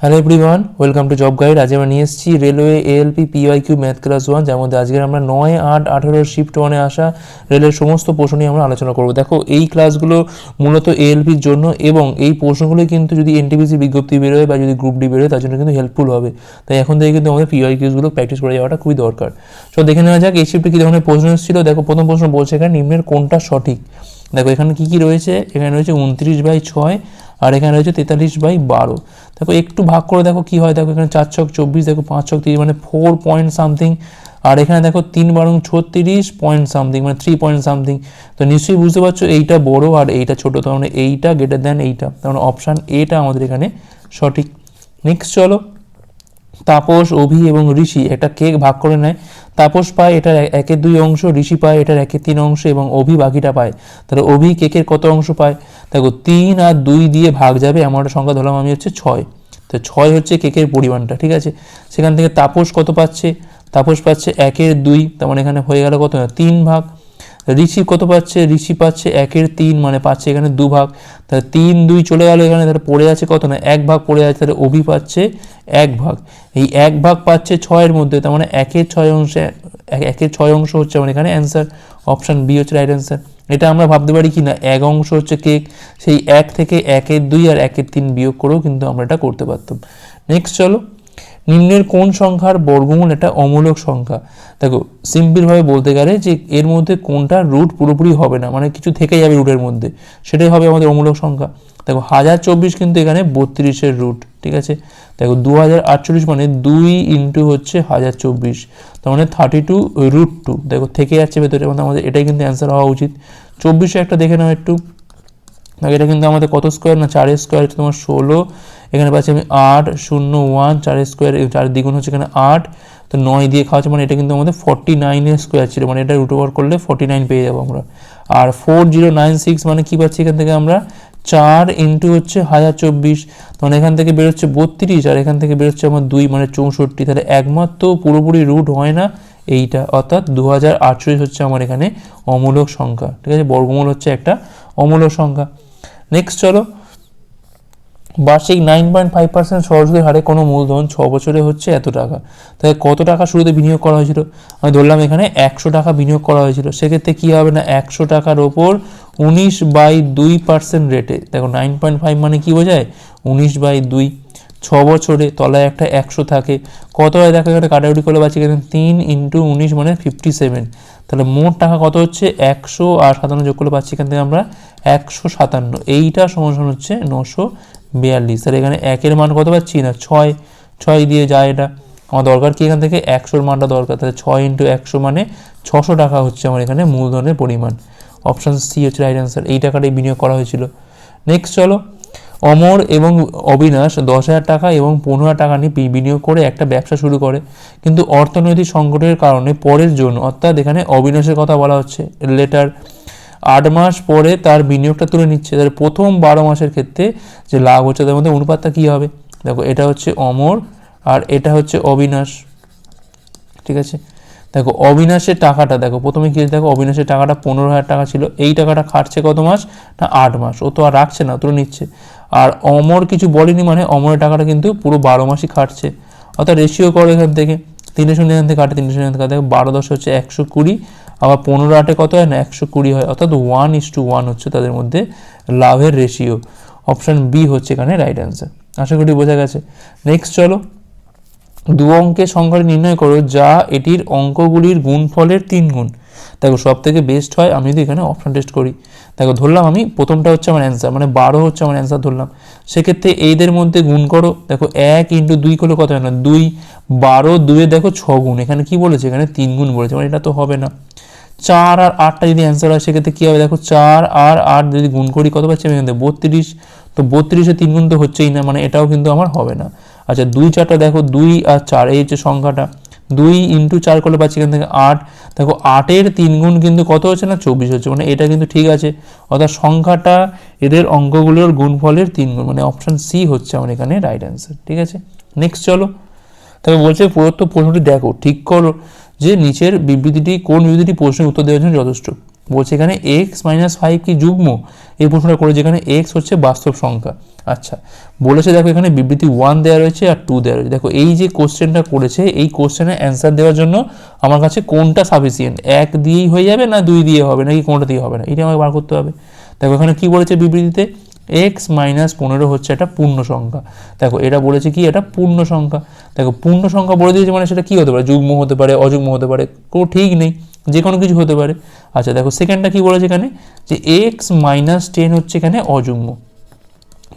Hello everyone welcome to job guide আজ আমরা নিয়ে এসেছি railway ALP PY Q math class one যার মধ্যে আজকে আমরা নয়, আট, আঠেরো শিফট ওয়ানে আসা রেলের সমস্ত প্রশ্ন নিয়ে আমরা আলোচনা করব। দেখো, এই ক্লাসগুলো মূলত এএলপির জন্য এবং এই প্রশ্নগুলো কিন্তু যদি এনটিপিসি বিজ্ঞপ্তি বেরোয় বা যদি গ্রুপ ডি বেরোয়, তার জন্য কিন্তু হেল্পফুল হবে। তাই এখন থেকে কিন্তু আমাদের পিওয়াই কিউসগুলো প্র্যাকটিস করে যাওয়াটা খুবই দরকার। সো দেখে নেওয়া যাক, এই শিফটে কী ধরনের প্রশ্ন এসেছিল। দেখো, প্রথম প্রশ্ন বলছে এখানে নিম্নের কোনটা সঠিক? দেখো, এখানে কি কি রয়েছে? এখানে রয়েছে উনত্রিশ বাই ছয় আর এখানে রয়েছে তেতাল্লিশ বাই বারো। দেখো, একটু ভাগ করে দেখো কি হয়। দেখো, এখানে চার ছক চব্বিশ, দেখো পাঁচ ছক তিরিশ মানে ফোর পয়েন্ট সামথিং আর এখানে দেখো তিন বারং ছত্রিশ পয়েন্ট সামথিং মানে থ্রি পয়েন্ট সামথিং তো নিশ্চয়ই বুঝতে পারছ, এইটা বড় আর এইটা ছোটো। তার মানে এইটা গ্রেটার দেন এইটা। তার মানে অপশান এটা আমাদের এখানে সঠিক। নেক্সট চলো। তাপস, অভি এবং ঋষি একটা কেক ভাগ করে নেয়। তাপস পায়, এটার একে দুই অংশ, ঋষি পায়, এটার একে তিন অংশ এবং অভি বাকিটা পায়। তাহলে অভি কেকের কত অংশ পায়? দেখো, তিন আর দুই দিয়ে ভাগ যাবে, এমন একটা সংখ্যা ধরলাম আমি হচ্ছে ছয়। তো ছয় হচ্ছে কেকের পরিমাণটা, ঠিক আছে? সেখান থেকে তাপস কত পাচ্ছে? তাপস পাচ্ছে একের দুই, তার মানে এখানে হয়ে গেল কত? না তিন ভাগ। ঋষি কত পাচ্ছে? ঋষি পাচ্ছে একের তিন মানে পাচ্ছে এখানে দু ভাগ। তাহলে তিন, দুই চলে গেল এখানে, তাহলে পড়ে আছে কত না? এক ভাগ পড়ে আছে, তাহলে অভি পাচ্ছে এক ভাগ। এই এক ভাগ পাচ্ছে ছয়ের মধ্যে, তার মানে একের ছয় অংশে এক- একের ছয় অংশ হচ্ছে আমার এখানে অ্যান্সার অপশান বি হচ্ছে রাইট অ্যান্সার এটা আমরা ভাবতে পারি কি না? এক অংশ হচ্ছে কেক সেই এক থেকে একের দুই আর একের তিন বিয়োগ করেও কিন্তু আমরা এটা করতে পারতাম। নেক্সট চলো। নিম্নের কোন সংখ্যার বর্গমূল একটা অমূলক সংখ্যা? দেখো, সিম্পলভাবে বলতে গেলে যে এর মধ্যে কোনটা রুট পুরোপুরি হবে না মানে কিছু থেকে যাবে রুটের মধ্যে, সেটাই হবে আমাদের অমূলক সংখ্যা। দেখো, হাজার চব্বিশ কিন্তু এখানে বত্রিশের রুট, ঠিক আছে? দেখো দু হাজার আটচল্লিশ মানে দুই ইন্টু হচ্ছে হাজার চব্বিশ, তার মানে থার্টি টু রুট টু। দেখো, থেকে যাচ্ছে ভেতরে মানে আমাদের এটাই কিন্তু অ্যান্সার হওয়া উচিত। চব্বিশে একটা দেখে নাও একটু। এটা কিন্তু আমাদের কত স্কোয়ার না, চারের স্কোয়ার তোমার ষোলো এখানে পাচ্ছি আমি আট, শূন্য ওয়ান চার স্কোয়ার চার দ্বিগুণ হচ্ছে এখানে আট। তো নয় দিয়ে খাওয়াচ্ছে মানে এটা কিন্তু আমাদের ফর্টি নাইনের স্কোয়ার ছিল মানে এটা রুট ওভার করলে ফর্টি নাইন পেয়ে যাব আমরা। আর ফোর জিরো নাইন সিক্স মানে কী পাচ্ছি এখান থেকে আমরা? চার ইন্টু হচ্ছে হাজার চব্বিশ। তখন এখান থেকে বেরোচ্ছে বত্রিশ, আর এখান থেকে বেরোচ্ছে আমার দুই মানে চৌষট্টি। তাহলে একমাত্র পুরোপুরি রুট হয় না এইটা, অর্থাৎ দু হাজার আটচল্লিশ হচ্ছে আমার এখানে অমূলক সংখ্যা। ঠিক আছে? বর্গমূল হচ্ছে একটা অমূলক সংখ্যা। নেক্সট চলো বার্ষিক নাইন পয়েন্ট ফাইভ পার্সেন্ট সহজের হারে কোনো মূলধন ছ বছরে হচ্ছে এত টাকা। তাহলে কত টাকা শুরুতে বিনিয়োগ করা হয়েছিল? আমি ধরলাম এখানে একশো টাকা বিনিয়োগ করা হয়েছিল। সেক্ষেত্রে কী হবে না? একশো টাকার ওপর উনিশ বাই দুই পার্সেন্ট রেটে দেখো নাইন পয়েন্ট ফাইভ মানে কী বোঝায়? উনিশ বাই দুই, ছ বছরে তলায় একটা একশো থাকে। কত হয়? দেখো এখানে কাটাকুটি করলে পাচ্ছি এখানে তিন ইন্টু উনিশ মানে ফিফটি সেভেন তাহলে মোট টাকা কত হচ্ছে? একশো আর সাতান্ন যোগ করলে পাচ্ছি এখান থেকে আমরা একশো সাতান্ন। এইটা সমান হচ্ছে নশো বিয়াল্লিশ। তাহলে এখানে একের মান কত পাচ্ছি? না, ছয় ছয় দিয়ে যায় এটা। আমার দরকার কি এখান থেকে? একশোর মানটা দরকার। তাহলে ছয় ইন্টু একশো মানে ছশো টাকা হচ্ছে আমার এখানে মূলধনের পরিমাণ। অপশান সি হচ্ছে রাইট অ্যান্সার এই টাকাটাই বিনিয়োগ করা হয়েছিল। নেক্সট চলো। অমর এবং অবিনাশ দশ হাজার টাকা এবং পনেরো হাজার টাকা নিয়ে বিনিয়োগ করে একটা ব্যবসা শুরু করে। কিন্তু অর্থনৈতিক সংকটের কারণে পরের জন্য, অর্থাৎ এখানে অবিনাশের কথা বলা হচ্ছে। লেটার আট মাস পরে তার বিনিয়োগটা তুলে নিচ্ছে। তাহলে প্রথম বারো মাসের ক্ষেত্রে যে লাভ হচ্ছে, তার মধ্যে অনুপাতটা কী হবে? দেখো, এটা হচ্ছে অমর আর এটা হচ্ছে অবিনাশ। ঠিক আছে? দেখো, অবিনাশের টাকাটা, দেখো, প্রথমে কি দেখো, অবিনাশের টাকাটা পনেরো হাজার টাকা ছিল। এই টাকাটা খাটছে কত মাস? না, আট মাস। ও তো আর রাখছে না, তুলে নিচ্ছে। আর অমর কিছু বলেনি মানে অমরের টাকাটা কিন্তু পুরো বারো মাসই খাটছে। অর্থাৎ রেশিও করো এখান থেকে। তিনশো শূন্য এখান থেকে কাটে তিনশো শূন্য থেকে বারো দশ হচ্ছে একশো কুড়ি। আবার পনেরো আটে কত হয় না? একশো কুড়ি হয়। অর্থাৎ ওয়ান ইস টু ওয়ান হচ্ছে তাদের মধ্যে লাভের রেশিও অপশান বি হচ্ছে এখানে রাইট অ্যান্সার আশা করি বোঝা গেছে। নেক্সট চলো। দু অঙ্কের সংখ্যাটি নির্ণয় করো যা এটির অঙ্কগুলির গুণফলের তিন গুণ। দেখো সব থেকে বেস্ট হয়, আমি যদি এখানে অপশান টেস্ট করি। দেখো, ধরলাম আমি, প্রথমটা হচ্ছে আমার অ্যান্সার মানে বারো হচ্ছে আমার অ্যান্সার ধরলাম। সেক্ষেত্রে এইদের মধ্যে গুণ করো। দেখো, এক ইন্টু দুই করলে কত হয় না? দুই, বারো দুয়ে দেখো ছ গুণ। এখানে কি বলেছে? এখানে তিন গুণ বলেছে। মানে এটা তো হবে না। চার আর আটটা যদি অ্যান্সার হয়, সেক্ষেত্রে কী হবে? দেখো, চার আর আট যদি গুণ করি, কত পাচ্ছি আমি এখান থেকে? বত্রিশ। তো বত্রিশে তিন গুণ তো হচ্ছেই না মানে এটাও কিন্তু আমার হবে না। আচ্ছা দুই চারটা দেখো, দুই আর চার, এই হচ্ছে সংখ্যাটা। দুই ইন্টু চার করলে পাচ্ছি এখান থেকে আট। দেখো, আটের তিন গুণ কিন্তু কত হচ্ছে না? চব্বিশ হচ্ছে মানে এটা কিন্তু ঠিক আছে। অর্থাৎ সংখ্যাটা এদের অঙ্কগুলোর গুণফলের তিন গুণ মানে অপশান সি হচ্ছে আমার এখানে রাইট অ্যান্সার ঠিক আছে? নেক্সট চলো। তবে বলছে, প্রদত্ত প্রশ্নটি দেখো, ঠিক করো। যে নিচের বিবৃতিটি, কোন বিবৃতিটি প্রশ্নের উত্তর দেওয়ার জন্য যথেষ্ট। বলছে এখানে এক্স মাইনাস ফাইভ কি যুগ্ম? এই প্রশ্নটা করে যেখানে এক্স হচ্ছে বাস্তব সংখ্যা। আচ্ছা বলেছে দেখো এখানে বিবৃতি ওয়ান দেওয়া রয়েছে আর টু দেওয়া রয়েছে। দেখো এই যে কোশ্চেনটা করেছে, এই কোশ্চেনের অ্যান্সার দেওয়ার জন্য আমার কাছে কোনটা সাফিসিয়েন্ট এক দিয়েই হয়ে যাবে না দুই দিয়ে হবে? নাকি কোনটা দিয়ে হবে না? এটা আমাকে বার করতে হবে। দেখো এখানে কি বলেছে বিবৃতিতে? এক্স মাইনাস পনেরো হচ্ছে একটা পূর্ণ সংখ্যা। দেখো, এটা বলেছে কি? এটা পূর্ণ সংখ্যা। দেখো, পূর্ণ সংখ্যা বলে দিয়েছে মানে সেটা কি হতে পারে? যুগ্ম হতে পারে, অযুগ্ম হতে পারে, কোনো ঠিক নেই যে কোনো কিছু হতে পারে। আচ্ছা দেখো সেকেন্ডটা কি বলেছে এখানে? যে এক্স মাইনাস টেন হচ্ছে এখানে অযুগ্ম।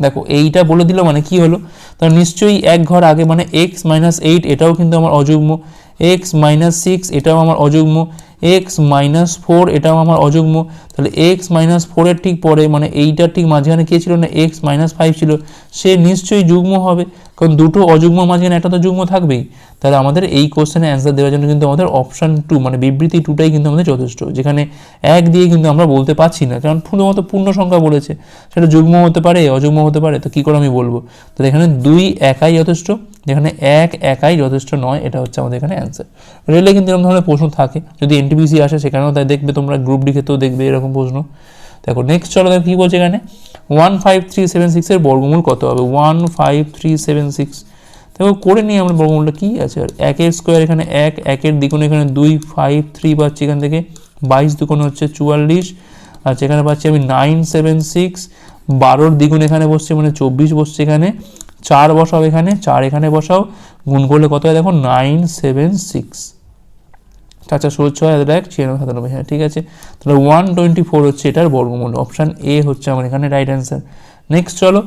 দেখো, এইটা বলে দিল মানে কি হলো? তার নিশ্চয়ই এক ঘর আগে মানে এক্স মাইনাস এইট এটাও কিন্তু আমার অযুগ্ম। এক্স মাইনাস সিক্স এটাও আমার অযুগ্ম। এক্স মাইনাস ফোর এটাও আমার অযুগ্ম। তাহলে এক্স মাইনাস ফোরের ঠিক পরে মানে এইটার ঠিক মাঝখানে কে ছিল না? এক্স মাইনাস ফাইভ ছিল। সে নিশ্চয়ই যুগ্ম হবে। কারণ দুটো অযুগ্ম মাঝখানে একটা তো যুগ্ম থাকবেই। তাহলে আমাদের এই কোশ্চেনে অ্যান্সার দেওয়ার জন্য কিন্তু আমাদের অপশান টু মানে বিবৃতি টুটাই কিন্তু আমাদের যথেষ্ট। যেখানে এক দিয়ে কিন্তু আমরা বলতে পারছি না। কারণ শুধুমাত্র পূর্ণ সংখ্যা বলেছে। সেটা যুগ্ম হতে পারে, অযুগ্ম হতে পারে, তো কী করে আমি বলব? তাহলে এখানে দুই একাই যথেষ্ট। যেখানে এক একাই যথেষ্ট নয়, এটা হচ্ছে আমাদের এখানে অ্যান্সার রেলে কিন্তু এরকম ধরনের প্রশ্ন থাকে। যদি এনটিপিসি আসে সেখানেও তাই দেখবে তোমরা গ্রুপ ডি ক্ষেত্রেও দেখবে এরকম প্রশ্ন। দেখো নেক্সট চলো দেখো কী বলছে এখানে? ওয়ান ফাইভ থ্রি সেভেন সিক্সের বর্গমূল কত হবে? One five three seven six দেখো, করে নিই আমরা বর্গমূলটা কী আছে? আর একের স্কোয়ার এখানে এক, একের দ্বিগুণ এখানে দুই ফাইভ থ্রি পাচ্ছি এখান থেকে। বাইশ দুগুণ হচ্ছে চুয়াল্লিশ। আচ্ছা এখানে পাচ্ছি আমি নাইন সেভেন সিক্স বারোর দ্বিগুণ এখানে বসছে মানে চব্বিশ বসছে এখানে। চার বসাও এখানে, চার এখানে বসাও। গুণ করলে কত হয় দেখো? Nine, seven, six. চার চার, ষোলো, ছয়, এক ছিয়ানব্বই, সাতানব্বই হ্যাঁ ঠিক আছে। তাহলে ওয়ান টোয়েন্টি ফোর হচ্ছে এটার বর্গমূল। অপশান এ হচ্ছে আমার এখানে রাইট অ্যান্সার নেক্সট চলো।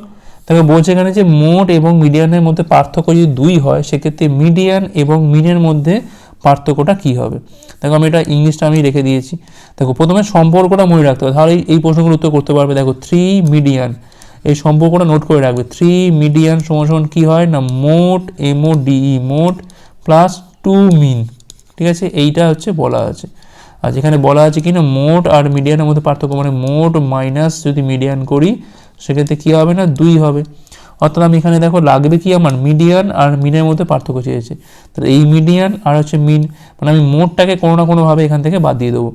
তবে বলছে এখানে যে মোট এবং মিডিয়ানের মধ্যে পার্থক্য যদি দুই হয়, সেক্ষেত্রে মিডিয়ান এবং মিনের মধ্যে পার্থক্যটা কী হবে? দেখো আমি এটা ইংলিশটা আমি রেখে দিয়েছি। দেখো প্রথমে সম্পর্কটা মনে রাখতে হবে। তাহলে এই প্রশ্নগুলো উত্তর করতে পারবে। দেখো থ্রি মিডিয়ান এই সম্পর্কটা নোট করে রাখবে। থ্রি মিডিয়ান সমান সমান কী হয় না? মোট এমও ডিই মোট প্লাস টু মিন ঠিক আছে? এইটা হচ্ছে বলা আছে। আর যেখানে বলা আছে কি না? মোট আর মিডিয়ানের মধ্যে পার্থক্য মানে মোট মাইনাস যদি মিডিয়ান করি, সেক্ষেত্রে কী হবে না? দুই হবে। অর্থাৎ আমি এখানে দেখো, লাগবে কি আমার? মিডিয়ান আর মিনের মধ্যে পার্থক্য চেয়েছে। তাহলে এই মিডিয়ান আর হচ্ছে মিন মানে আমি মোটটাকে কোনো না কোনোভাবে এখান থেকে বাদ দিয়ে দেবো।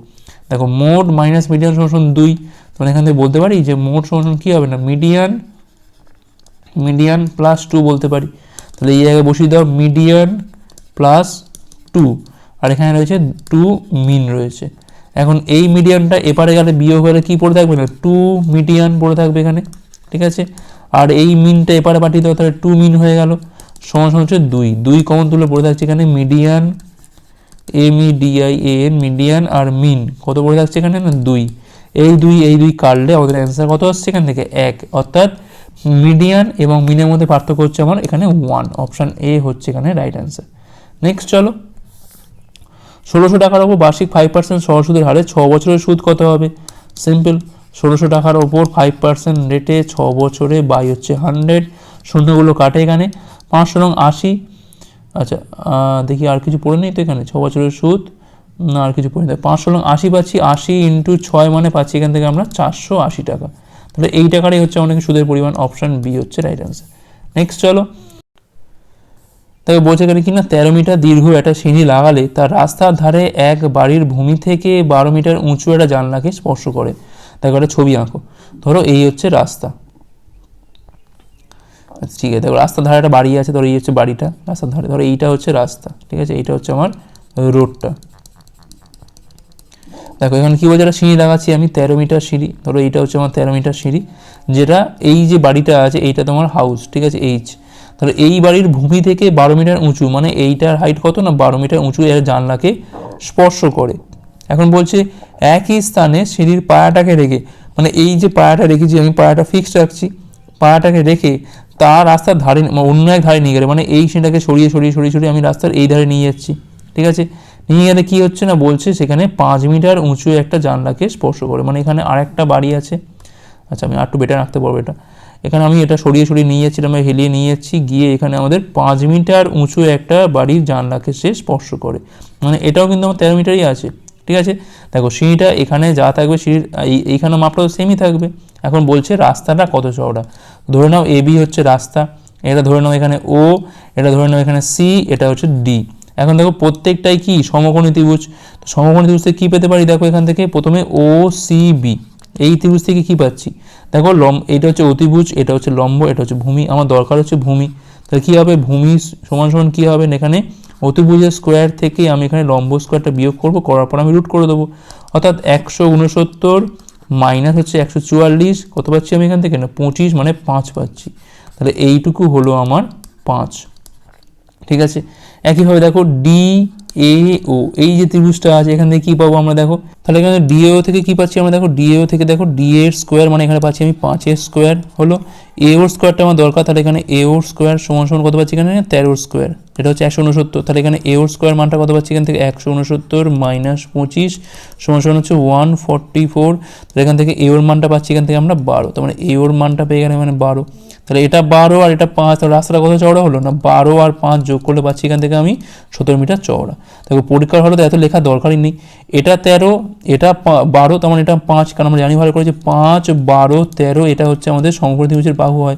দেখো মোট মাইনাস মিডিয়ান সমান দুই। তাহলে এখান থেকে বলতে পারি যে মোট সমান কী হবে না? মিডিয়ান মিডিয়ান প্লাস টু বলতে পারি। তাহলে এই জায়গায় বসিয়ে দাও মিডিয়ান প্লাস টু আর এখানে রয়েছে টু মিন রয়েছে। এখন এই মিডিয়ানটা এপারে গেলে বিয়োগ হলে কী পড়ে থাকবে না? টু মিডিয়ান পড়ে থাকবে এখানে, ঠিক আছে? আর এই মিনটা এপারে পাঠিয়ে দেওয়া তাহলে টু মিন হয়ে গেল। সমান হচ্ছে দুই। দুই কমন তুলে পড়ে থাকছে এখানে median M E N median আর মিন কত পড়ে থাকছে এখানে? না, দুই। এই দুই এই দুই কাটলে আমাদের অ্যান্সার কত আসছে এখান থেকে? এক। অর্থাৎ মিডিয়ান এবং মিনের মধ্যে পার্থক্য হচ্ছে আমার এখানে ওয়ান অপশান এ হচ্ছে এখানে রাইট অ্যান্সার নেক্সট চলো। ষোলোশো টাকার ওপর বার্ষিক ফাইভ পার্সেন্ট সহ সুদের হারে ছ বছরের সুদ কত হবে? সিম্পল ষোলোশো টাকার ওপর ফাইভ পার্সেন্ট রেটে ছ বছরে বাই হচ্ছে হান্ড্রেড শূন্যগুলো কাটে এখানে। পাঁচশো রং আশি। আচ্ছা দেখি আর কিছু পড়ে নেই তো এখানে। ছ বছরের সুদ না আর কিছু পড়ে নেই। পাঁচশো রং আশি পাচ্ছি, আশি ইন্টু ছয় মানে পাচ্ছি এখান থেকে আমরা চারশো আশি টাকা। তাহলে এই টাকাটাই হচ্ছে অনেক সুদের পরিমাণ, অপশান বি হচ্ছে রাইট অ্যান্সার নেক্সট চলো। তবে বলছে এখানে কি না তেরো মিটার দীর্ঘ একটা সিঁড়ি লাগালে তার রাস্তার ধারে এক বাড়ির ভূমি থেকে বারো মিটার উঁচু একটা জানলাকে স্পর্শ করে। দেখো একটা ছবি আঁকো। ধরো এই হচ্ছে রাস্তা। আচ্ছা ঠিক আছে, দেখো রাস্তার একটা বাড়ি আছে, ধরো এই হচ্ছে বাড়িটা, রাস্তার ধারে, ধরো এইটা হচ্ছে রাস্তা, ঠিক আছে? এইটা হচ্ছে আমার রোডটা দেখো, এখানে কী বলছে? একটা সিঁড়ি লাগাচ্ছি আমি, তেরো মিটার সিঁড়ি, ধরো এইটা হচ্ছে আমার তেরো মিটার সিঁড়ি, যেটা এই যে বাড়িটা আছে, এইটা তোমার হাউস ঠিক আছে? এইচ তাহলে এই বাড়ির ভূমি থেকে বারো মিটার উঁচু মানে এইটার হাইট কত না, বারো মিটার উঁচু এর জানলাকে স্পর্শ করে। এখন বলছে একই স্থানে সিঁড়ির পায়াটাকে রেখে মানে এই যে পায়াটা রেখেছি, আমি পায়াটা ফিক্সড রাখছি পায়াটাকে রেখে তার রাস্তার ধারে মানে অন্য এক ধারে নিয়ে গেলে। মানে এই সিঁড়িটাকে সরিয়ে সরিয়ে সরিয়ে সরিয়ে আমি রাস্তার এই ধারে নিয়ে যাচ্ছি। ঠিক আছে? নিয়ে গেলে কী হচ্ছে না? বলছে সেখানে পাঁচ মিটার উঁচু একটা জানলাকে স্পর্শ করে। মানে এখানে আরেকটা বাড়ি আছে। আচ্ছা আমি আর একটু বেটার রাখতে পারব এটা। এখানে আমি এটা সরিয়ে সরিয়ে নিয়ে যাচ্ছিলাম আমি হেলিয়ে নিয়ে যাচ্ছি। গিয়ে এখানে আমাদের পাঁচ মিটার উঁচু একটা বাড়ির জানলাকে সে স্পর্শ করে। মানে এটাও কিন্তু আমার তেরো মিটারই আছে। ঠিক আছে? দেখো সিঁড়িটা এখানে যা থাকবে, সিঁড়ির, এই- এইখানে তো সেমই থাকবে। এখন বলছে রাস্তাটা কত চওড়া? ধরে নাও এ বি হচ্ছে রাস্তা, এটা ধরে নাও এখানে ও, এটা ধরে নাও এখানে সি, এটা হচ্ছে ডি। এখন দেখো প্রত্যেকটাই কি? সমকোণী ত্রিভুজ। সমকোণী ত্রিভুজ থেকে কী পেতে পারি? দেখো এখান থেকে প্রথমে ও, সি, বি। এই ত্রিভুজ থেকে কি পাচ্ছি? দেখো লম, এটা হচ্ছে অতিভুজ, এটা হচ্ছে লম্ব, এটা হচ্ছে ভূমি। আমার দরকার হচ্ছে ভূমি। তাহলে কী হবে? ভূমি সমান সমান কী হবে? এখানে অতিভুজের স্কোয়ার থেকে আমি এখানে লম্ব স্কোয়ারটা বিয়োগ করব, করার পর আমি রুট করে দেবো। অর্থাৎ একশো উনসত্তর মাইনাস হচ্ছে একশো চুয়াল্লিশ, কত পাচ্ছি আমি এখান থেকে? না, পঁচিশ মানে পাঁচ পাচ্ছি। তাহলে এইটুকু হলো আমার পাঁচ। ঠিক আছে? একইভাবে দেখো ডি এ ও এই যে ত্রিভুজটা আছে, এখান থেকে কী পাবো আমরা দেখো? তাহলে এখানে ডিএও থেকে কী পাচ্ছি আমরা দেখো? ডিএও থেকে দেখো ডি স্কোয়ার মানে এখানে পাচ্ছি আমি পাঁচের স্কোয়ার হলো। এ ওর স্কোয়ারটা আমার দরকার, তাহলে এখানে এ ওর স্কোয়ার সমান সমান কত পাচ্ছি এখানে? তেরোর স্কোয়ার এটা হচ্ছে একশো উনসত্তর তাহলে এখানে এ ওর স্কোয়ার মানটা কত পাচ্ছি এখান থেকে? একশো উনসত্তর মাইনাস পঁচিশ সমান সমান হচ্ছে ওয়ান ফর্টি ফোর তাহলে এখান থেকে এ ওর মানটা পাচ্ছি এখান থেকে আমরা বারো। তার মানে এ ওর মানটা পেয়ে গেলে মানে বারো। তাহলে এটা বারো আর এটা পাঁচ, তাহলে রাস্তাটা কত চওড়া হলো? না, বারো আর পাঁচ যোগ করলে পাচ্ছি এখান থেকে আমি সতেরো মিটার চওড়া। দেখো, পরীক্ষার হলে তো এত লেখা দরকারই নেই। এটা তেরো, এটা বারো, তার মানে এটা পাঁচ, কারণ আমরা জানি ভালো করে যে পাঁচ, বারো, তেরো, এটা হচ্ছে আমাদের সমপ্রতি ত্রিভুজের বাহু হয়।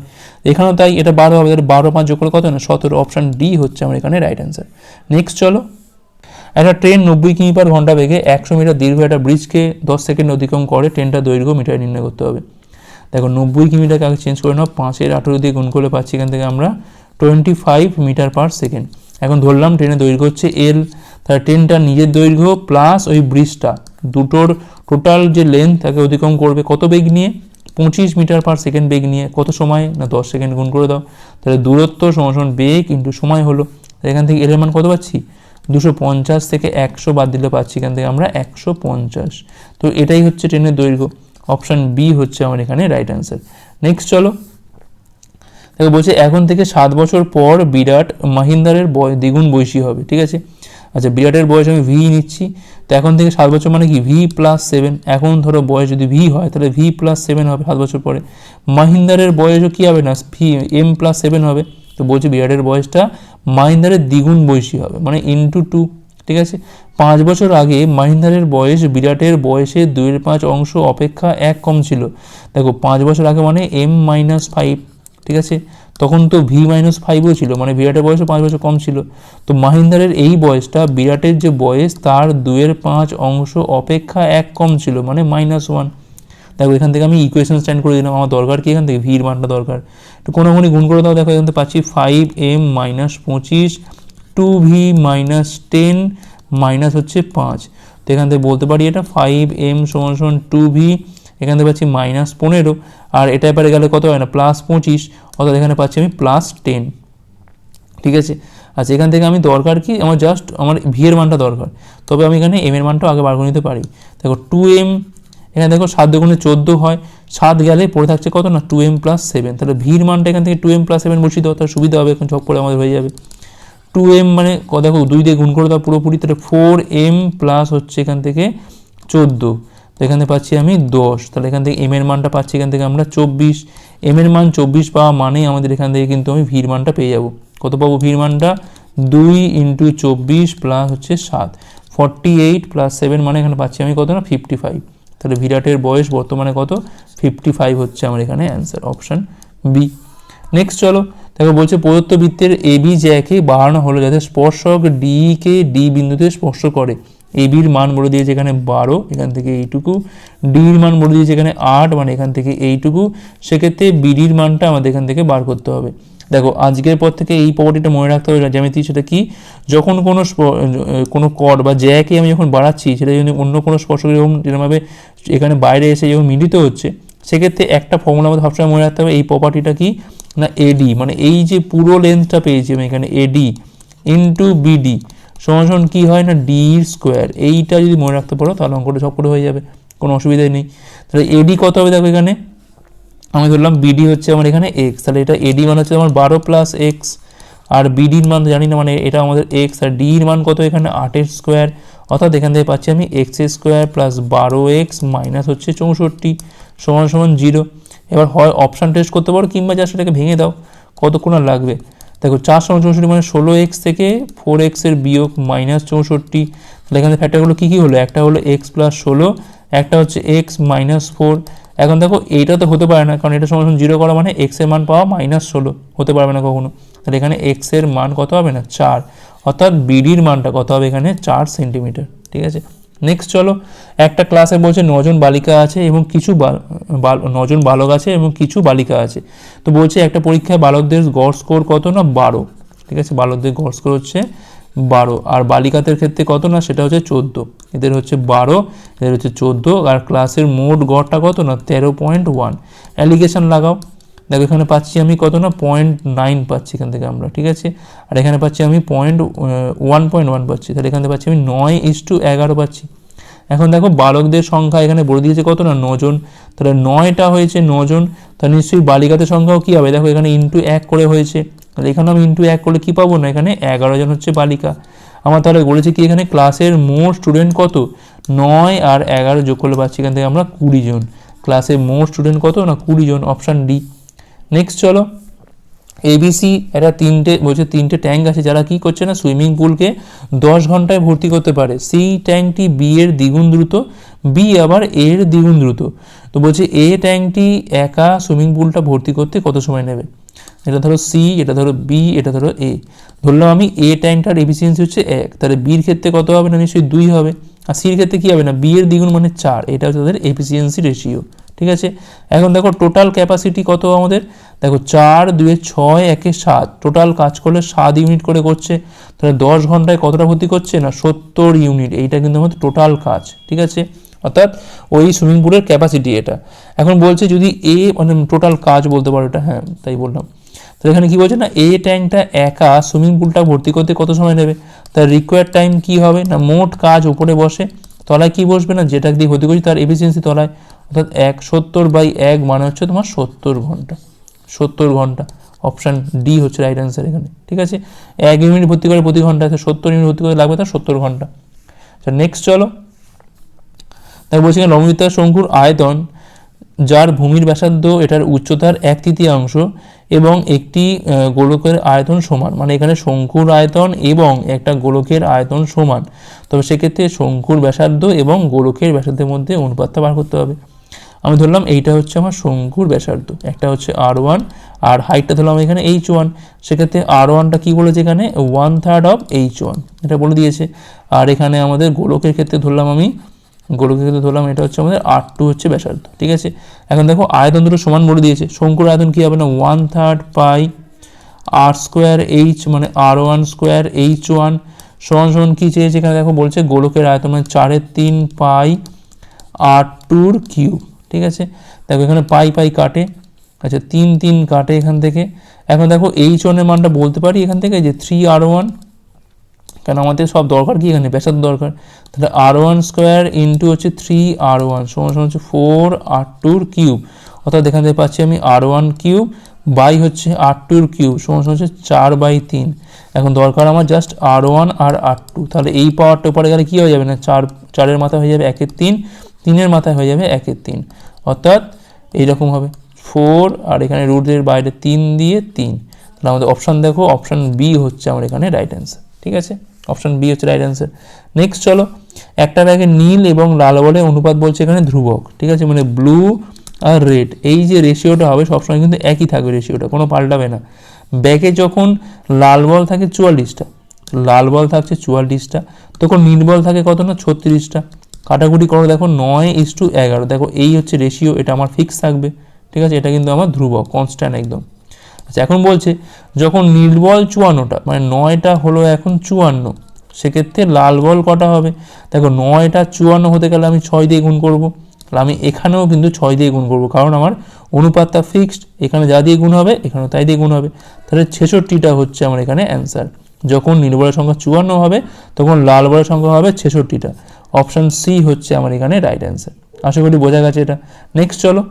এখানেও তাই এটা বারো হবে, তাহলে বারো, পাঁচ যোগ করলে কত না, সতেরো। অপশান ডি হচ্ছে আমার এখানে রাইট অ্যান্সার নেক্সট চলো। একটা ট্রেন নব্বই কিমি পার ঘণ্টা বেগে একশো মিটার দীর্ঘ একটা ব্রিজকে দশ সেকেন্ড অতিক্রম করে ট্রেনটা দৈর্ঘ্য মিটারে নির্ণয় করতে হবে। দেখো নব্বই কিমিটাকে আগে চেঞ্জ করে নাও, পাঁচের আঠেরো দিয়ে গুণ করলে পাচ্ছি এখান থেকে আমরা twenty five metre per second এখন ধরলাম ট্রেনের দৈর্ঘ্য হচ্ছে এল তাহলে ট্রেনটা নিজের দৈর্ঘ্য প্লাস ওই ব্রিজটা দুটোর টোটাল যে লেন্থ তাকে অতিক্রম করবে কত বেগ নিয়ে? পঁচিশ মিটার পার সেকেন্ড বেগ নিয়ে। কত সময়? না, দশ সেকেন্ড গুণ করে দাও। তাহলে দূরত্ব সমান বেগ ইন্টু সময় হলো। এখান থেকে এর মান কত পাচ্ছি? দুশো পঞ্চাশ থেকে একশো বাদ দিলে পাচ্ছি এখান থেকে আমরা একশো পঞ্চাশ। তো এটাই হচ্ছে ট্রেনের দৈর্ঘ্য। অপশান বি হচ্ছে আমার এখানে রাইট অ্যান্সার নেক্সট চলো। দেখো, বলছে এখন থেকে সাত বছর পর বিরাট মাহিন্দারের বয় দ্বিগুণ বয়সী হবে, ঠিক আছে? আচ্ছা বিরাটের বয়স আমি ভি নিচ্ছি। তো এখন থেকে সাত বছর মানে কি? ভি প্লাস সেভেন এখন ধরো বয়স যদি ভি হয়, তাহলে ভি প্লাস সেভেন হবে সাত বছর পরে। মাহিন্দারের বয়সও কী হবে না? ভি এম প্লাস সেভেন হবে। তো বলছে বিরাটের বয়সটা মাহিন্দারের দ্বিগুণ বয়সী হবে। মানে ইন্টু টু ঠিক আছে? পাঁচ বছর আগে মাহিন্দারের বয়স বিরাটের বয়সের দুইয়ের পাঁচ অংশ অপেক্ষা এক কম ছিল। দেখো, পাঁচ বছর আগে মানে এম মাইনাস ফাইভ, ঠিক আছে? তখন তো ভি মাইনাস ফাইভও ছিল মানে বিরাটের বয়সও পাঁচ বছর কম ছিল। তো মাহিন্দারের এই বয়সটা, বিরাটের যে বয়স, তার দুয়ের পাঁচ অংশ অপেক্ষা এক কম ছিল মানে মাইনাস ওয়ান। দেখো, এখান থেকে আমি ইকুয়েশন স্ট্যান্ড করে দিলাম, আমার দরকার কি এখান থেকে? ভির মানটা দরকার। তো কোনো গুণ করে দাও, দেখো, এখান থেকে পাচ্ছি ফাইভ এম মাইনাস পঁচিশ two V minus ten minus হচ্ছে পাঁচ। তো এখান থেকে বলতে পারি এটা ফাইভ এম সমান সমান টু ভি এখান থেকে পাচ্ছি মাইনাস পনেরো। আর এটা এবারে গেলে কত হয় না? প্লাস পঁচিশ, অর্থাৎ এখানে পাচ্ছি আমি প্লাস টেন ঠিক আছে? আচ্ছা এখান থেকে আমি দরকার কি? আমার জাস্ট আমার ভি এর মানটা দরকার। তবে আমি এখানে এম এর মানটাও আগে বার করে নিতে পারি। দেখো টু এম এখানে দেখো সাত দুগুণে চোদ্দ হয়। সাত গেলে পড়ে থাকছে কত না? টু এম প্লাস সেভেন তাহলে ভির মানটা এখান থেকে টু এম প্লাস সেভেন বসিয়ে দেওয়া তার সুবিধা হবে। এখন চক করে আমাদের হয়ে যাবে। টু এম মানে দেখো, দুই দিয়ে গুণ করে দাও পুরোপুরি, তাহলে ফোর এম প্লাস হচ্ছে এখান থেকে চোদ্দ। তো এখানে পাচ্ছি আমি দশ। তাহলে এখান থেকে এম এর মানটা পাচ্ছি এখান থেকে আমরা চব্বিশ। এম এর মান চব্বিশ পাওয়া মানেই আমাদের এখান থেকে কিন্তু আমি ভির মানটা পেয়ে যাব। কত পাবো ভির মানটা? দুই ইন্টু চব্বিশ প্লাস হচ্ছে সাত। ফর্টি এইট প্লাস সেভেন মানে এখানে পাচ্ছি আমি কত না? ফিফটি ফাইভ তাহলে বিরাটের বয়স বর্তমানে কত? ফিফটি ফাইভ হচ্ছে আমার এখানে অ্যান্সার অপশান বি নেক্সট চলো। দেখো বলছে প্রদত্ত বৃত্তের এ বি জ্যাকে বাড়ানো হলো যাতে স্পর্শক ডি কে ডি বিন্দুতে স্পর্শ করে। এ বির মান বলে দিয়েছে এখানে বারো, এখান থেকে এইটুকু। ডির মান বলে দিয়েছে এখানে আট মানে এখান থেকে এইটুকু। সেক্ষেত্রে বিডির মানটা আমাদের এখান থেকে বার করতে হবে। দেখো, আজকের পর থেকে এই প্রপার্টিটা মনে রাখতে হবে জ্যামিতি সেটা কি? যখন কোনো কোনো কড বা জ্যাকে আমি যখন বাড়াচ্ছি, সেটা যদি অন্য কোনো স্পর্শক যেরকম যেরকমভাবে এখানে বাইরে এসে যখন মিলিত হচ্ছে, সেক্ষেত্রে একটা ফর্মুলা আমাদের সবসময় মনে রাখতে হবে, এই প্রপার্টিটা কি? না এডি মানে এই যে পুরো লেন্থটা পেয়েছি আমি এখানে এডি ইন্টু বিডি সমান কী হয় না ডি স্কোয়ার এইটা যদি মনে রাখতে পারো তাহলে অঙ্কটা সব হয়ে যাবে, কোনো অসুবিধাই নেই। তাহলে এডি কত হবে দেখো এখানে? আমি ধরলাম বিডি হচ্ছে আমার এখানে এক্স তাহলে এটা এডি মান হচ্ছে আমার বারো প্লাস এক্স আর বিডির মান জানি না মানে এটা আমাদের এক্স আর ডির মান কত এখানে? আটের স্কোয়ার অর্থাৎ এখান থেকে পাচ্ছি আমি এক্স স্কোয়ার প্লাস বারো এক্স মাইনাস হচ্ছে চৌষট্টি, সমান সমান জিরো এবার হয় অপশান টেস্ট করতে পারো কিংবা যা সেটাকে ভেঙে দাও, কতক্ষণ আর লাগবে? দেখো চার সমান চৌষট্টি মানে ষোলো এক্স থেকে ফোর এক্সের বিয়োগ মাইনাস চৌষট্টি। তাহলে এখানে ফ্যাক্টরগুলো কী কী হলো? একটা হলো এক্স প্লাস ষোলো, একটা হচ্ছে এক্স মাইনাস ফোর এখন দেখো এইটা তো হতে পারে না, কারণ এটা সমান জিরো করা মানে এক্সের মান পাওয়া মাইনাস ষোলো, হতে পারবে না কখনো। তাহলে এখানে এক্সের মান কত হবে না? চার। অর্থাৎ বিডির মানটা কত হবে এখানে? চার সেন্টিমিটার ঠিক আছে? নেক্সট চলো, একটা ক্লাসে বলছে নজন বালিকা আছে এবং কিছু নজন বালক আছে এবং কিছু বালিকা আছে। তো বলছে একটা পরীক্ষায় বালকদের গড় স্কোর কত না? বারো। ঠিক আছে? বালকদের গড় স্কোর হচ্ছে বারো। আর বালিকাদের ক্ষেত্রে কত না? সেটা হচ্ছে চোদ্দ। এদের হচ্ছে বারো, এদের হচ্ছে চোদ্দ। আর ক্লাসের মোট গড়টা কত না? তেরো পয়েন্ট ওয়ান অ্যালিগেশন লাগাও। দেখো এখানে পাচ্ছি আমি কত না? পয়েন্ট নাইন পাচ্ছি এখান থেকে আমরা, ঠিক আছে? আর এখানে পাচ্ছি আমি পয়েন্ট ওয়ান পয়েন্ট ওয়ান পাচ্ছি। তাহলে এখান থেকে পাচ্ছি আমি নয় ইস টু এগারো পাচ্ছি। এখন দেখো বালকদের সংখ্যা এখানে বলে দিয়েছে কত না? নজন। তাহলে নয়টা হয়েছে নজন, তাহলে নিশ্চয়ই বালিকাদের সংখ্যাও কী হবে? দেখো এখানে ইন্টু এক করে হয়েছে। তাহলে এখানে আমি ইন্টু এক করলে কী পাবো না? এখানে এগারো জন হচ্ছে বালিকা। আমার তাহলে বলেছে কি এখানে ক্লাসের মোট স্টুডেন্ট কত? নয় আর এগারো যোগ করলে পাচ্ছি এখান থেকে আমরা কুড়ি জন। ক্লাসে মোট স্টুডেন্ট কত না? কুড়ি জন অপশান ডি নেক্সট চলো। এবিসি এটা তিনটে, বলছে তিনটে ট্যাঙ্ক আছে, যারা কি করছে না সুইমিং পুলকে দশ ঘন্টায় ভর্তি করতে পারে। সেই ট্যাঙ্কটি বি এর দ্বিগুণ দ্রুত বি আবার এর দ্বিগুণ দ্রুত। তো বলছে এ ট্যাঙ্কটি একা সুইমিং পুলটা ভর্তি করতে কত সময় নেবে? এটা ধরো সি এটা ধরো বি এটা ধরো এ ধরলাম আমি এ ট্যাঙ্কটার এফিসিয়েন্সি হচ্ছে এক। তাহলে বির ক্ষেত্রে কত হবে না? নিশ্চয়ই দুই হবে। আর সির ক্ষেত্রে কী হবে না? বি এর দ্বিগুণ মানে চার। এটা হচ্ছে তাদের এফিসিয়েন্সি রেশিও ঠিক আছে? এখন দেখো টোটাল ক্যাপাসিটি কত আমাদের? দেখো চার, দুয়ে ছয়, একে সাত। টোটাল কাজ করলে সাত ইউনিট করে করছে। তাহলে দশ ঘন্টায় কতটা ভর্তি করছে? না, সত্তর ইউনিট এইটা কিন্তু আমাদের টোটাল কাজ, ঠিক আছে? অর্থাৎ ওই সুইমিং পুলের ক্যাপাসিটি এটা। এখন বলছে যদি এ মানে টোটাল কাজ বলতে পারো এটা হ্যাঁ তাই বললাম। তো এখানে কি বলছে না এ ট্যাঙ্কটা একা সুইমিং পুলটা ভর্তি করতে কত সময় নেবে? তার রিকোয়ার্ড টাইম কি হবে? না, মোট কাজ উপরে বসে। তলায় কি বসবে না? যেটা দিয়ে ভর্তি করছি তার এফিসিয়েন্সি তলায়। অর্থাৎ এক সত্তর বাই এক মানে হচ্ছে তোমার সত্তর ঘণ্টা। সত্তর ঘণ্টা। অপশান ডি হচ্ছে রাইট অ্যান্সার এখানে। ঠিক আছে? এক ইউনিট ভর্তি করে প্রতি ঘণ্টা সত্তর ইউনিট ভর্তি করে লাগবে তার সত্তর ঘণ্টা। আচ্ছা নেক্সট চলো। তারপর বলছি লম্বিতার শঙ্কুর আয়তন যার ভূমির ব্যাসার্ধ এটার উচ্চতার এক তৃতীয়াংশ এবং একটি গোলকের আয়তন সমান মানে এখানে শঙ্কুর আয়তন এবং একটা গোলকের আয়তন সমান। তবে সেক্ষেত্রে শঙ্কুর ব্যাসার্ধ এবং গোলকের ব্যাসার্ধের মধ্যে অনুপাতটা বার করতে হবে। আমি ধরলাম এইটা হচ্ছে আমার শঙ্কুর ব্যাসার্ধ, একটা হচ্ছে আর ওয়ান আর হাইটটা ধরলাম এখানে এইচ ওয়ান সেক্ষেত্রে আর ওয়ানটা কী বলেছে এখানে? One third of h one এটা বলে দিয়েছে। আর এখানে আমাদের গোলকের ক্ষেত্রে ধরলাম আমি গোলকের ক্ষেত্রে ধরলাম, এটা হচ্ছে আমাদের আর টু হচ্ছে ব্যাসার্ধ, ঠিক আছে? এখন দেখো আয়তন দুটো সমান বলে দিয়েছে, শঙ্কুর আয়তন কী হবে না? One third pi r square h মানে r one square h one সমান সমান কী চেয়েছে? এখানে দেখো বলছে গোলকের আয়তন মানে চারের তিন পাই আর টুর কিউব ঠিক আছে? দেখো এখানে পাই পাই কাটে আচ্ছা তিন তিন কাটে এখান থেকে। এখন দেখো এইচ ওয়ানের মানটা বলতে পারি এখান থেকে যে থ্রি আর ওয়ান কেন আমাদের সব দরকার কি এখানে? ব্যাসার্ধ দরকার। তাহলে আর ওয়ান স্কোয়ার ইন্টু হচ্ছে থ্রি আর ওয়ান সমান সমান হচ্ছে ফোর আর টুর কিউব অর্থাৎ এখান থেকে পাচ্ছি আমি আর ওয়ান কিউব বাই হচ্ছে আর টুর কিউব সমান সমান হচ্ছে চার বাই তিন। এখন দরকার আমার জাস্ট আর ওয়ান আর আর টু তাহলে এই পাওয়ারটা উপরে গেলে কী হয়ে যাবে না? চার, চারের মাথায় হয়ে যাবে একের তিন, তিনের মাথায় হয়ে যাবে একের তিন। অর্থাৎ এইরকম হবে। ফোর আর এখানে রুটের বাইরে তিন দিয়ে তিন। তাহলে আমাদের অপশান দেখো অপশান বি হচ্ছে আমার এখানে রাইট অ্যান্সার ঠিক আছে? অপশান বি হচ্ছে রাইট অ্যান্সার নেক্সট চলো, একটা ব্যাগে নীল এবং লাল বলে অনুপাত বলছে এখানে ধ্রুবক, ঠিক আছে? মানে ব্লু আর রেড এই যে রেশিওটা হবে সবসময় কিন্তু একই থাকবে রেশিওটা কোনো পাল্টাবে না। ব্যাগে যখন লাল বল থাকে চুয়াল্লিশটা, লাল বল থাকছে চুয়াল্লিশটা, তখন নীল বল থাকে কত না? ছত্রিশটা। কাটাকুটি করো, দেখো নয় ইস টু এগারো, দেখো এই হচ্ছে রেশিও এটা আমার ফিক্স থাকবে, ঠিক আছে? এটা কিন্তু আমার ধ্রুবক কনস্ট্যান্ট একদম। আচ্ছা এখন বলছে, যখন নীল বল চুয়ান্নটা মানে নয়টা হলো এখন চুয়ান্ন, সেক্ষেত্রে লাল বল কটা হবে? দেখো, নয়টা চুয়ান্ন হতে গেলে আমি ছয় দিয়ে গুণ করব। তাহলে আমি এখানেও কিন্তু ছয় দিয়ে গুণ করব, কারণ আমার অনুপাতটা ফিক্সড, এখানে যা দিয়ে গুণ হবে, এখানেও তাই দিয়ে গুণ হবে। তাহলে ছেষট্টিটা হচ্ছে আমার এখানে অ্যান্সার। যখন নীল বলের সংখ্যা চুয়ান্ন হবে, তখন লাল বলের সংখ্যা হবে ছেষট্টিটা। অপশান সি হচ্ছে আমার এখানে রাইট অ্যান্সার। আশা করি বোঝা গেছে এটা। নেক্সট চলো।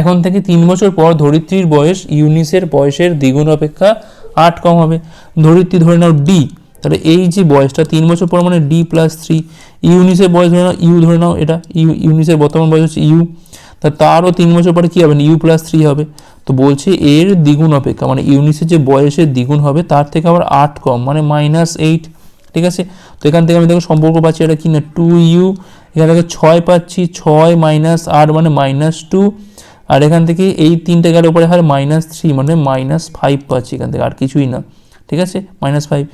এখন থেকে তিন বছর পর ধরিত্রীর বয়স, ইউনিসের বয়সের দ্বিগুণ অপেক্ষা আট কম হবে। ধরিত্রী ধরে নাও ডি তাহলে এই যে বয়সটা, তিন বছর পর মানে ডি প্লাস থ্রি ইউনিসের বয়স ধরে নাও ইউ ধরে নাও এটা, ইউ, ইউনিসের বর্তমান বয়স হচ্ছে ইউ তা তারও তিন বছর পরে কী হবে? ইউ প্লাস থ্রি হবে। তো বলছে এর দ্বিগুণ অপেক্ষা মানে ইউনিসের যে বয়সের দ্বিগুণ হবে, তার থেকে আবার আট কম মানে মাইনাস এইট ঠিক আছে? তো এখান থেকে আমি দেখো সম্পর্ক পাচ্ছি এটা কি না? টু ইউ এখান থেকে ছয় পাচ্ছি, ছয় মাইনাস আট মানে মাইনাস টু আর এখান থেকে এই তিনটে গেলে, উপরে হয় মাইনাস থ্রি মানে মাইনাস ফাইভ পাচ্ছি এখান থেকে, আর কিছুই না, ঠিক আছে? মাইনাস ফাইভ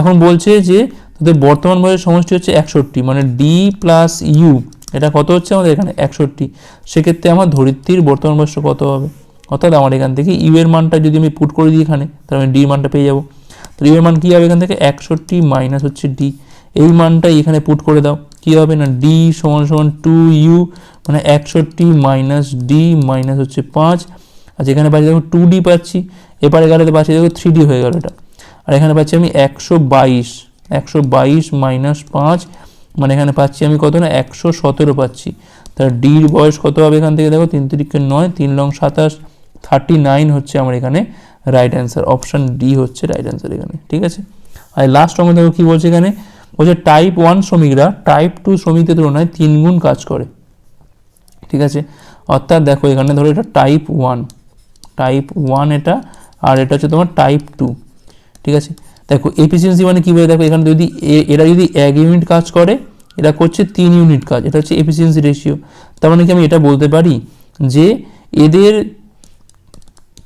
এখন বলছে যে তোদের বর্তমান বয়সের সমষ্টি হচ্ছে একষট্টি মানে ডি প্লাস ইউ এটা কত হচ্ছে আমাদের এখানে? একষট্টি। সেক্ষেত্রে আমার ধরিত্রীর বর্তমান বয়সটা কত হবে? অর্থাৎ আমার এখান থেকে ইউ এর মানটা যদি আমি পুট করে দিই এখানে, তাহলে আমি ডি মানটা পেয়ে যাব। তো ইউ এর মান কী হবে এখান থেকে? একষট্টি মাইনাস হচ্ছে ডি এই মানটাই এখানে পুট করে দাও। কী হবে না? ডি সমান সমান টু ইউ মানে একষট্টি মাইনাস ডি মাইনাস হচ্ছে পাঁচ। আর যেখানে পাচ্ছি দেখো টু ডি পাচ্ছি। এবারে গেলে তো পাচ্ছি দেখো থ্রি ডি হয়ে গেল এটা। আর এখানে পাচ্ছি আমি একশো বাইশ একশো বাইশ মাইনাস পাঁচ। মানে এখানে পাচ্ছি আমি কত না? একশো সতেরো পাচ্ছি। তাহলে ডির বয়স কত হবে এখান থেকে দেখো? তিন তিরিকে নয়, তিন লং সাতাশ থার্টি নাইন হচ্ছে আমার এখানে রাইট অ্যান্সার অপশান ডি হচ্ছে রাইট অ্যান্সার এখানে, ঠিক আছে? আর লাস্ট অঙ্ক দেখো কী বলছে এখানে? বলছে টাইপ ওয়ান শ্রমিকরা টাইপ টু শ্রমিকদের তুলনায় তিন গুণ কাজ করে। ঠিক আছে? অর্থাৎ দেখো এখানে ধরো এটা টাইপ ওয়ান টাইপ ওয়ান এটা, আর এটা হচ্ছে তোমার টাইপ টু ঠিক আছে? দেখো এফিসিয়েন্সি মানে কী বলে? দেখো এখানে যদি এরা যদি এক ইউনিট কাজ করে, এরা করছে তিন ইউনিট কাজ। এটা হচ্ছে এফিসিয়েন্সি রেশিও তার মানে কি আমি এটা বলতে পারি? যে এদের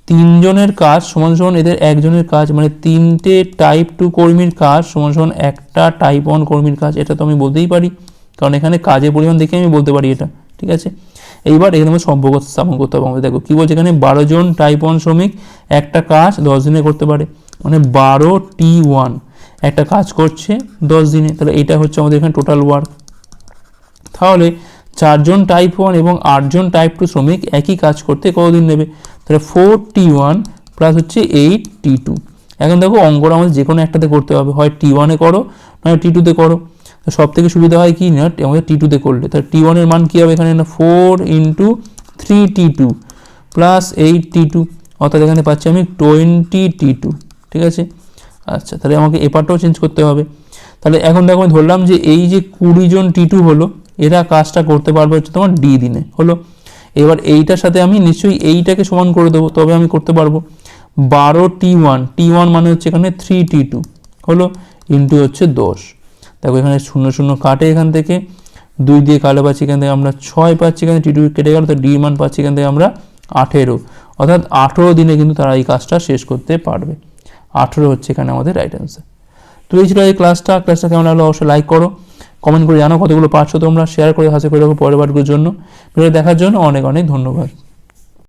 তিনজনের কাজ সমান সমান এদের একজনের কাজ মানে তিনটে টাইপ টু কর্মীর কাজ সমান সমান একটা টাইপ ওয়ান কর্মীর কাজ, এটা তো আমি বলতেই পারি। কারণ এখানে কাজের পরিমাণ দেখে আমি বলতে পারি এটা, ঠিক আছে? এইবার এখানে আমাদের সম্পর্ক স্থাপন করতে হবে আমাদের। দেখো, কী বলছে এখানে? বারো জন টাইপ ওয়ান শ্রমিক, একটা কাজ দশ দিনে করতে পারে। মানে বারো টি ওয়ান একটা কাজ করছে দশ দিনে। তাহলে এটা হচ্ছে আমাদের এখানে টোটাল ওয়ার্ক তাহলে চারজন টাইপ ওয়ান এবং আটজন টাইপ টু শ্রমিক একই কাজ করতে কতদিন নেবে? তাহলে ফোর টি ওয়ান প্লাস হচ্ছে এইট টি টু এখন দেখো অঙ্কটা আমাদের যে কোনো একটাতে করতে হবে। হয় টি ওয়ানে করো, নয় টি টুতে করো। সব থেকে সুবিধা হয় কি? না আমাদের টি টুতে করলে। তাহলে টি ওয়ানের মান কী হবে এখানে? না four into three t two plus eight t two অর্থাৎ এখানে পাচ্ছি আমি টোয়েন্টি টি টু ঠিক আছে? আচ্ছা তাহলে আমাকে এপারটাও চেঞ্জ করতে হবে। তাহলে এখন দেখো আমি ধরলাম যে এই যে কুড়ি জন টি টু হলো এরা কাজটা করতে পারবে হচ্ছে তোমার ডি দিনে, হলো? এবার এইটার সাথে আমি নিশ্চয়ই এইটাকে সমান করে দেবো, তবে আমি করতে পারব। বারো টি ওয়ান টি ওয়ান মানে হচ্ছে এখানে থ্রি টি টু হলো? ইন্টু হচ্ছে দশ। দেখো এখানে শূন্য শূন্য কাটে এখান থেকে, দুই দিয়ে কালো পাচ্ছি এখান থেকে আমরা ছয় পাচ্ছি, এখানে টি টু কেটে গেল তো ডি মান পাচ্ছি এখান থেকে আমরা আঠেরো। অর্থাৎ আঠেরো দিনে কিন্তু তারা এই কাজটা শেষ করতে পারবে। আঠেরো হচ্ছে এখানে আমাদের রাইট অ্যান্সার তো এই ছিল এই ক্লাসটা ক্লাসটা কেমন লাগল অবশ্যই লাইক করো। কমেন্ট করে জানো কতগুলো পাচ্ছ তোমরা শেয়ার করে হাসি করে রাখো পরের বারগুলোর জন্য। ভিডিও দেখার জন্য অনেক অনেক ধন্যবাদ।